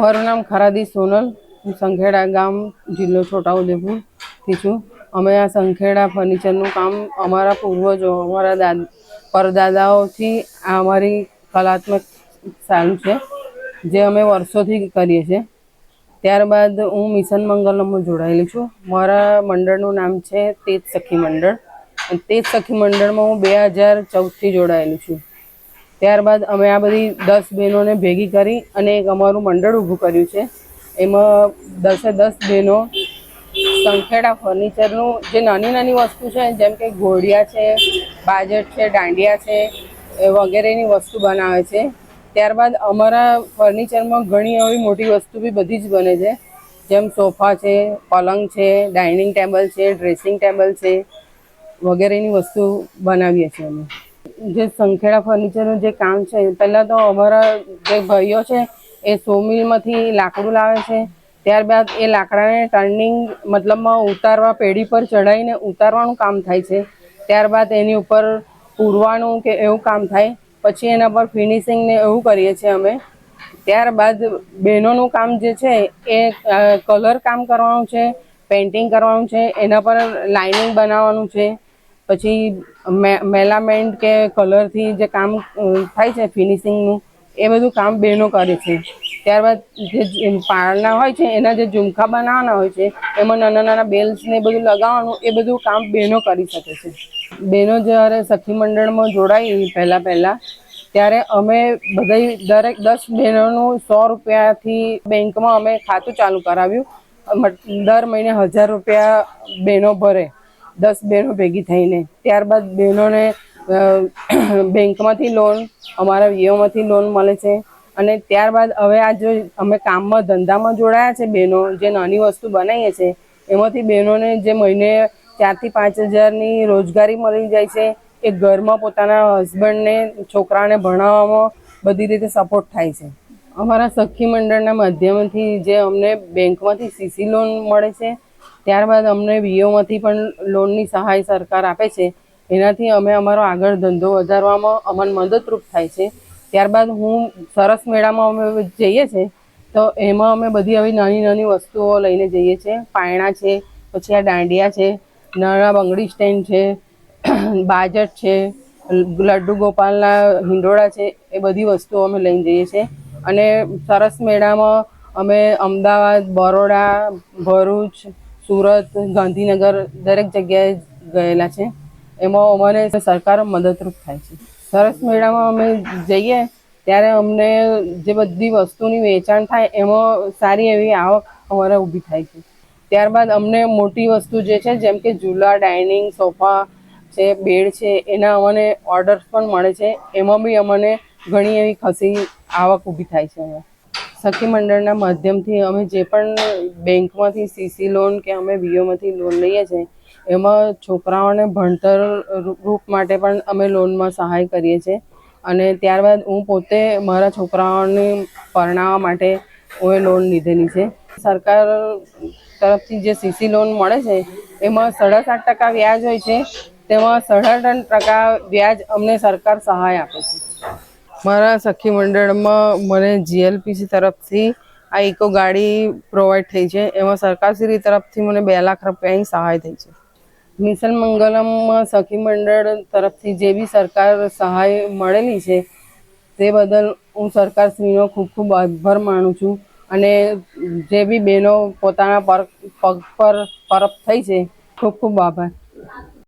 મારું નામ ખરાદી સોનલ. હું સંખેડા ગામ જિલ્લો છોટાઉદેપુરથી છું. અમે આ સંખેડા ફર્નિચરનું કામ અમારા પૂર્વજો, અમારા દાદ, પરદાદાઓથી આ અમારી કલાત્મક સારું છે, જે અમે વર્ષોથી કરીએ છીએ. ત્યારબાદ હું મિશન મંગલમમાં જોડાયેલી છું. મારા મંડળનું નામ છે તેજ સખી મંડળ. તેજ સખી મંડળમાં હું બે હજાર ચૌદથી જોડાયેલી છું. ત્યારબાદ અમે આ બધી દસ બહેનોને ભેગી કરી અને એક અમારું મંડળ ઊભું કર્યું છે. એમાં દસે દસ બહેનો સંખેડા ફર્નિચરનું જે નાની નાની વસ્તુ છે, જેમ કે ઘોડિયા છે, બાજટ છે, દાંડિયા છે વગેરેની વસ્તુ બનાવે છે. ત્યારબાદ અમારા ફર્નિચરમાં ઘણી એવી મોટી વસ્તુ બી બધી જ બને છે, જેમ સોફા છે, પલંગ છે, ડાઇનિંગ ટેબલ છે, ડ્રેસિંગ ટેબલ છે, વગેરેની વસ્તુ બનાવીએ છીએ અમે. જે સંખેડા ફર્નિચરનું જે કામ છે, પહેલાં તો અમારા જે ભાઈઓ છે, એ સોમિલમાંથી લાકડું લાવે છે. ત્યારબાદ એ લાકડાને ટર્નિંગ મતલબમાં ઉતારવા પેઢી પર ચડાવીને ઉતારવાનું કામ થાય છે. ત્યારબાદ એની ઉપર પૂરવાનું કે એવું કામ થાય. પછી એના પર ફિનિશિંગ ને એવું કરીએ છીએ અમે. ત્યારબાદ બહેનોનું કામ જે છે, એ કલર કામ કરવાનું છે પેઇન્ટિંગ કરવાનું છે, એના પર લાઇનિંગ બનાવવાનું છે. પછી મેલામેન્ટ કે કલરથી જે કામ થાય છે ફિનિશિંગનું, એ બધું કામ બહેનો કરે છે. ત્યારબાદ જે પાળના હોય છે, એના જે ઝુમખા બનાવવાના હોય છે, એમાં નાના નાના બેલ્સ ને બધું લગાવવાનું, એ બધું કામ બહેનો કરી શકે છે. બહેનો જ્યારે સખી મંડળમાં જોડાઈ પહેલાં પહેલાં ત્યારે અમે બધાય દરેક દસ બહેનોનું સો રૂપિયાથી બેંકમાં અમે ખાતું ચાલુ કરાવ્યું. દર મહિને હજાર રૂપિયા બહેનો ભરે. દસ બહેનો ભેગી થઈને. ત્યારબાદ બહેનોને બેંકમાંથી લોન અમારા વીઓમાંથી લોન મળે છે. અને ત્યારબાદ હવે આ જો અમે કામમાં, ધંધામાં જોડાયા છે બહેનો, જે નાની વસ્તુ બનાવીએ છીએ એમાંથી બહેનોને જે મહિને ચારથી પાંચ હજારની રોજગારી મળી જાય છે, એ ઘરમાં પોતાના હસબન્ડને છોકરાને ભણાવવામાં બધી રીતે સપોર્ટ થાય છે. અમારા સખી મંડળના માધ્યમથી જે અમને બેંકમાંથી સીસી લોન મળે છે ત્યારબાદ અમને વીઓમાંથી પણ લોનની સહાય સરકાર આપે છે. એનાથી અમે અમારો આગળ ધંધો વધારવામાં અમને મદદરૂપ થાય છે. ત્યારબાદ હું સરસ મેળામાં અમે જઈએ છીએ તો એમાં અમે બધી આવી નાની નાની વસ્તુઓ લઈને જઈએ છીએ પાયણા છે, પછી આ દાંડિયા છે, નાના બંગડી સ્ટેન્ડ છે, બાજટ છે લડ્ડુ ગોપાલના હિંડોળા છે, એ બધી વસ્તુઓ અમે લઈને જઈએ છીએ અને સરસ મેળામાં અમે અમદાવાદ, બરોડા, ભરૂચ સુરત, ગાંધીનગર દરેક જગ્યાએ ગયેલા છે. એમાં અમને સરકાર મદદરૂપ થાય છે. સરસ મેળામાં અમે જઈએ ત્યારે અમને જે બધી વસ્તુની વેચાણ થાય એમાં સારી એવી આવક અમારે ઊભી થાય છે. ત્યારબાદ અમને મોટી વસ્તુ જે છે, જેમ કે ઝૂલા, ડાઇનિંગ, સોફા છે, બેડ છે, એના અમને ઓર્ડર પણ મળે છે. એમાં બી અમને ઘણી એવી ખસી આવક ઊભી થાય છે. સખી મંડળના માધ્યમથી અમે જે પણ બેંકમાંથી સીસી લોન કે અમે વીઓમાંથી લોન લઈએ છીએ, એમાં છોકરાઓને ભણતર રૂપ માટે પણ અમે લોનમાં સહાય કરીએ છીએ. અને ત્યારબાદ હું પોતે મારા છોકરાઓને પરણાવવા માટે હું એ લોન લીધેલી છે. સરકાર તરફથી જે સીસી લોન મળે છે, એમાં સાડા સાત ટકા વ્યાજ હોય છે. તેમાં સાડા ત્રણ ટકા વ્યાજ અમને સરકાર સહાય આપે છે. મારા સખી મંડળમાં મને જીએલપીસી તરફથી આ ઇકો ગાડી પ્રોવાઈડ થઈ છે. એમાં સરકારશ્રી તરફથી મને બે લાખ રૂપિયાની સહાય થઈ છે. મિશન મંગલમમાં સખી મંડળ તરફથી જે બી સરકાર સહાય મળેલી છે, તે બદલ હું સરકારશ્રીનો ખૂબ ખૂબ આભાર માનું છું. અને જે બી બહેનો પોતાના પર પગ પર પરપ થઈ છે, ખૂબ ખૂબ આભાર.